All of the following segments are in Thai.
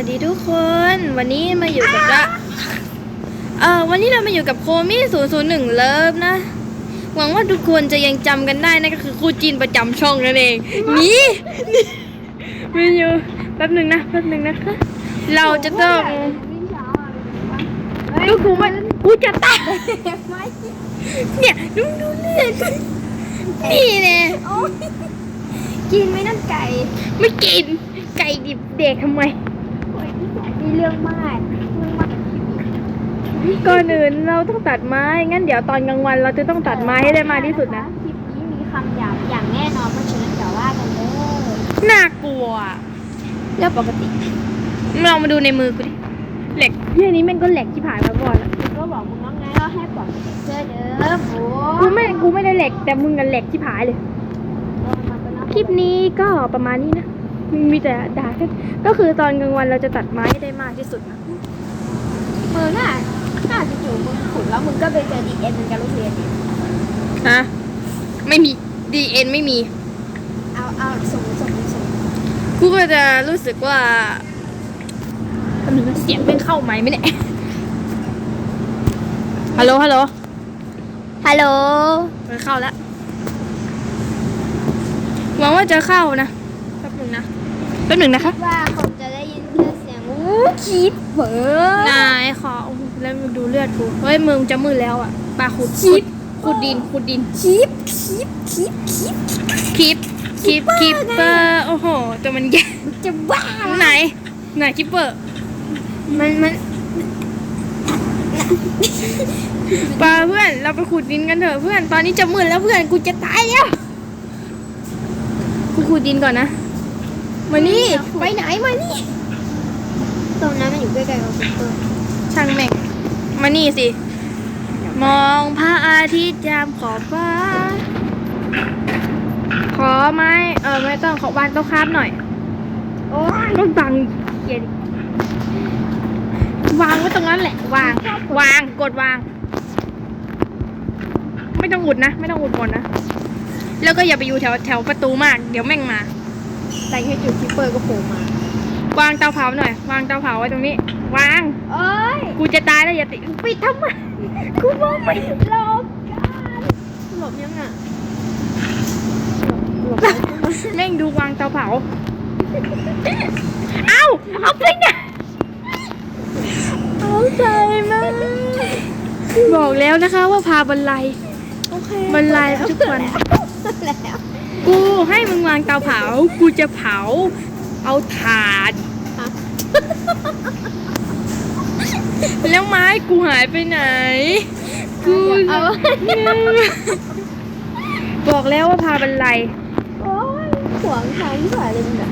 วัสดีทุกคน วันนี้มาอยู่กับละเออวันนี้เรามาอยู่กับโคมี่001เลิฟนะ หวังว่าทุกคนจะยังจำกันได้นะก็คือครูจีนประจำช่องนั่นเองนี่นี่มาอยู่แป๊บหนึ่งนะแป๊บหนึ่งนะคะ เราจะต้องดูกูมันกูจะตายเนี่ยดูดูเนี่ยนี่เนี่ยกินไหม่นั่นไก่ ไม่กินไก่ดิบเด็กทำไม มีเรื่องมากเรื่องมากก่อนอื่นเราต้องตัดไม้ งั้นเดี๋ยวตอนกลางวันเราจะต้องตัดไม้ให้ได้มากที่สุดนะ คลิปนี้มีคำหยาบอย่างแน่นอนเพราะฉะนั้นอย่าว่ากันเลยน่ากลัวเรื่องปกติลองมาดูในมือกูดิ เหล็กที่อันนี้แม่งก็เหล็กที่ผ่านมาก่อนอะก็บอกมึงน้องไงว่าให้ปลอดเสื้อเด้อโอ้กูไม่ กูไม่ได้เหล็กแต่มึงกันเหล็กที่ผายเลย คลิปนี้ก็ประมาณนี้นะ มีแต่ด่ากันก็คือตอนกลางวันเราจะตัดไม้ให้ได้มากที่สุดนะมึงน่ะน่าจะอยู่มึงขุดแล้วมึงก็ไปเจอดีเอ็นมึงจะรู้เรียนฮะไม่มีดีเอ็นไม่มี เอาเอาส่งส่งส่งกูก็จะรู้สึกว่าอันนี้เสียงเป็นเข้าไหมไม่เนี่ยฮัลโหลฮัลโหลฮัลโหลมันเข้าแล้วหวังว่าจะเข้านะแป๊บหนึ่งนะ แป๊บหนึ่งนะคะ ว่าคงจะได้ยินแค่เสียงอู้คิดเบอร์นายขอโอ้โหแล้วมึงดูเลือดกูเฮ้ยมึงจะมืดแล้วอะปลาขุดคิดขุดดินขุดดินคิดคิดคิดคิดคลิปคลิปคลิปไงเปอร์โอ้โหตัวมันใหญ่จะบ้าไหนไหนคลิปเปอร์มันมันปลาเพื่อนเราไปขุดดินกันเถอะเพื่อนตอนนี้จะมืดแล้วเพื่อนกูจะตายแล้วกูขุดดินก่อนนะ มานี่ไปไหนมานี่ตรงนั้นมันอยู่ใกล้ๆกับคุณเปิ้ลช่างแม่งมานี่สิ มองพระอาทิตย์ยามขอบฟ้า ขอไม้เออไม่ต้องขอวานต้องคาบหน่อยโอ้ยต้องบังเกียดิวางไว้ตรงนั้นแหละ วาง วางกดวาง ไม่ต้องอุดนะ ไม่ต้องอุดหมดนะ แล้วก็อย่าไปอยู่แถวแถวประตูมาก เดี๋ยวแม่งมา แต่แค่จุดคิปเปอร์ก็โผล่มาวางเตาเผาหน่อยวางเตาเผาไว้ตรงนี้ วางโอ้ย กูจะตายแล้วอย่าติดปิดทำไมกูมองไม่เห็นหลบกันหลบยังอะหลบหลบแม่งดูวางเตาเผา เอ้า เอาไปไหนเอาใจมากบอกแล้วนะคะว่าพาบรรลัยโอเคบรรลัยทุกวันแล้ว กูให้มึงวางเตาเผา กูจะเผา เอาถ่าน แล้วไม้กูหายไปไหน กูเอา บอกแล้วว่าพาบรรลัยโอ้ยขวางทางที่ผ่านเลยมึงอะ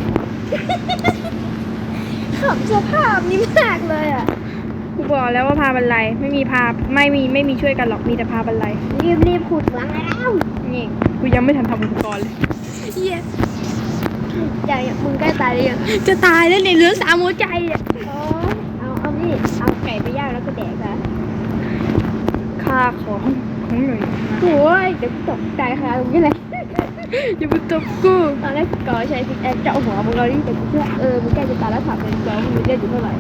ขำสภาพนี้มากเลยอะ กูบอกแล้วว่าพาบรรลัยไม่มีพาไม่มีไม่มีช่วยกันหรอกมีแต่พาบรรลัยรีบรีบขุดวางแล้ว นี่กูยังไม่ทันทำอุปกรณ์เลย เฮียอย่างมึงใกล้ตายหรือยังจะตายแล้วเนี่ยเหลือสามหัวใจเนี่ยโอ้ยเอาเอานี่เอาไก่ไปย่างแล้วก็แดกซะค่าของของหน่อยโอ้ยเดี๋ยวกูตกใจค่ะตรงนี้เลยอย่าไปตบกูตอนแรกก่อใช้พิกแอคเจาะหัวมึงเราดิแต่กูเชื่อเออมึงใกล้จะตายแล้วถามเป็นเจ้ามึงมีเลือดอยู่เท่าไหร่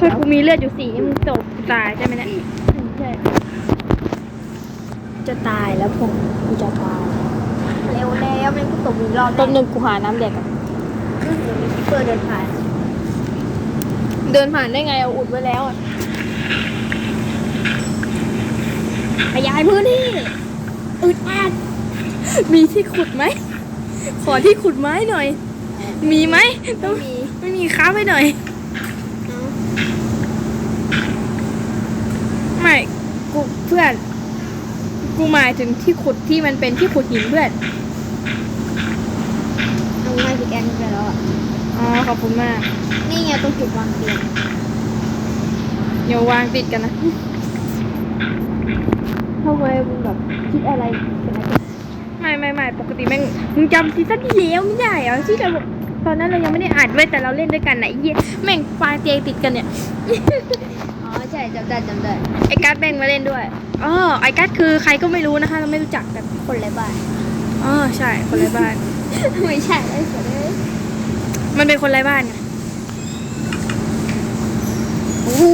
ถ้ากูมีเลือดอยู่สี่นี่มึงจบกูตายใช่ไหมเนี่ยอืมใช่จะตายแล้วผมกูจะตาย เร็วแล้วแม่งกูตกอีกรอบต้มหนึ่งกูหาน้ำแดกอะเดี๋ยวมีคิปเปอร์เดินผ่านเดินผ่านได้ไงเอาอุดไว้แล้วอะขยายพื้นที่อึดอัดมีที่ขุดไหม ขอที่ขุดไม้หน่อย มีไหมต้องมีไม่มีค้าไว้หน่อยเอาไม่กูเพื่อน กูหมายถึงที่ขุดที่มันเป็นที่ขุดหินเพื่อนเอาง่ายพิกแอคไปแล้วอะ อ๋อขอบคุณมาก นี่ไงตรงจุดวางเตียงเดี๋ยววางติดกันนะทำไมมึงแบบคิดอะไรเป็นอะไรไม่ไม่ไม่ปกติแม่งมึงจำซีซั่นที่แล้วไม่ได้เหรอที่เราตอนนั้นเรายังไม่ได้อัดไว้แต่เราเล่นด้วยกันไหนะไอ้เหี้ยแม่งปลาเตียงติดกันเนี่ยอ๋อใช่ จำได้จำได้ไอ้การ์ดแม่งมาเล่นด้วยอ๋อไอ้การ์ดคือใครก็ไม่รู้นะคะ เราไม่รู้จักกันคนไรบ้านอ๋อใช่ คนไร้บ้าน ไม่ใช่ไอ้สัตว์เอ้ยมันเป็นคนไร้บ้านไงโอ้โห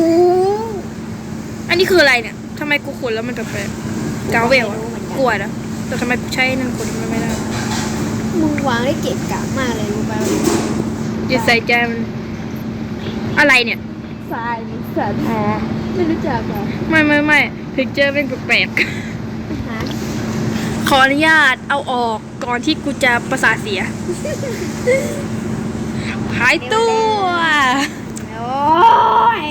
อันนี้คืออะไรเนี่ยทำไมกูขุดแล้วมันแปลกๆกาเวลอะกลัวนะแต่ทำไมกูใช้นั่นขุดมันไม่ได้มึงวางได้เกะกะมากเลยรู้ป่ะจิตใส่ใจมันอะไรเนี่ยทรายมิสาแท ไม่รู้จักเหรอไม่ไม่ไม่ถึงเจอเป็นแปลกฮะๆขออนุญาตเอาออกก่อนที่กูจะประสาทเสีย หายตัวโอ้ย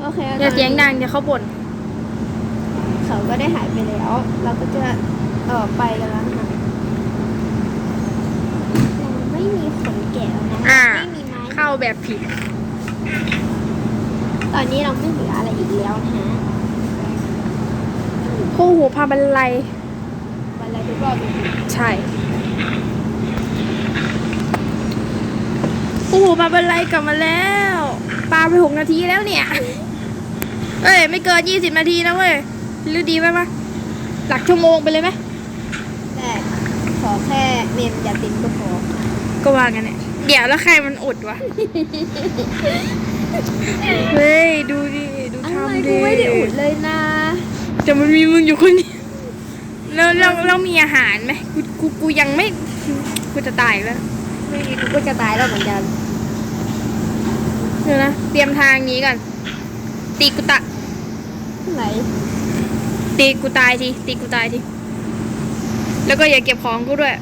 โอเคอย่าเสียงดังเดี๋ยวเขาบ่นเขาก็ได้หายไปแล้ว เราก็จะเออไปกันแล้วค่ะเราไม่มีขนแกะแล้วนะอ่าไม่มีไม้เข้าแบบผิด ตอนนี้เราไม่เหลืออะไรอีกแล้วนะฮะคู่หูพาบันไลวันอะไรทุกรอบจริงใช่คู่หูพาบันไลกลับมาแล้วปาไปหกนาทีแล้วเนี่ยเอ้ยไม่เกินยี่สิบนาทีนะเว้ยหรือดีไหมวะหลักชั่วโมงไปเลยไหมๆแต่ขอแค่เมมอย่าติดก็พอก็ว่ากันเนี่ยเดี๋ยวแล้วใครมันอดวะเฮ้ยดูดิดูอะ ไรทำดิกูไม่ได้อุดเลยนะ แต่มันมีมึงอยู่คนเดียวแล้วเราเรามีอาหารไหมกูกูกูยังไม่กูจะตายแล้วไม่มีกูก็จะตายแล้วเหมือนกันเดี๋ยวนะเตรียมทางนี้ก่อนตีกูตะไหนตีกูตายทีตีกูตายทีแล้วก็อย่าเก็บของกูด้วย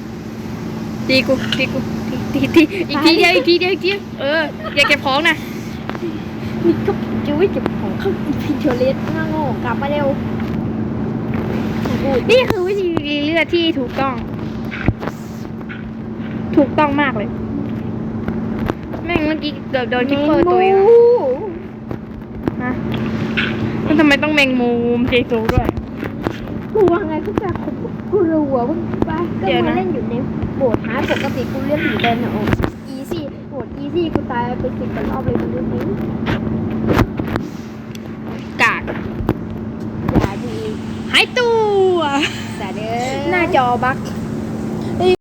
ตีกูตีกูตีตีตีอีกทีเดียวอีกทีเดียวอีกทีเดียวเอออย่าเก็บของนะ มีก็จะวิ่งเก็บของเข้าพินเทเลสง่าโง่กลับมาเร็วไหนกูอุดนี่คือวิธีรีเลือดที่ถูกต้อง ถูกต้องมากเลย แม่งเมื่อกี้เกือบโดนคิปเปอร์ตัวเองแมงมุมฮะแล้วทำไมต้องแมงมุมเจซูด้วยกูว่าไงก็จะกูรู้ว่ามึงไปก็เดี๋ยวมานะเล่นอยู่ในโบสถ์ฮะปกติกูเล่นอยู่เดินอะโอ้อีซี่โบสถ์อีซี่กูตายไปสิบกว่ารอบเลยมันดูนี้กาก อย่าดีหายตัวแต่เด้อหน้าจอบั๊ก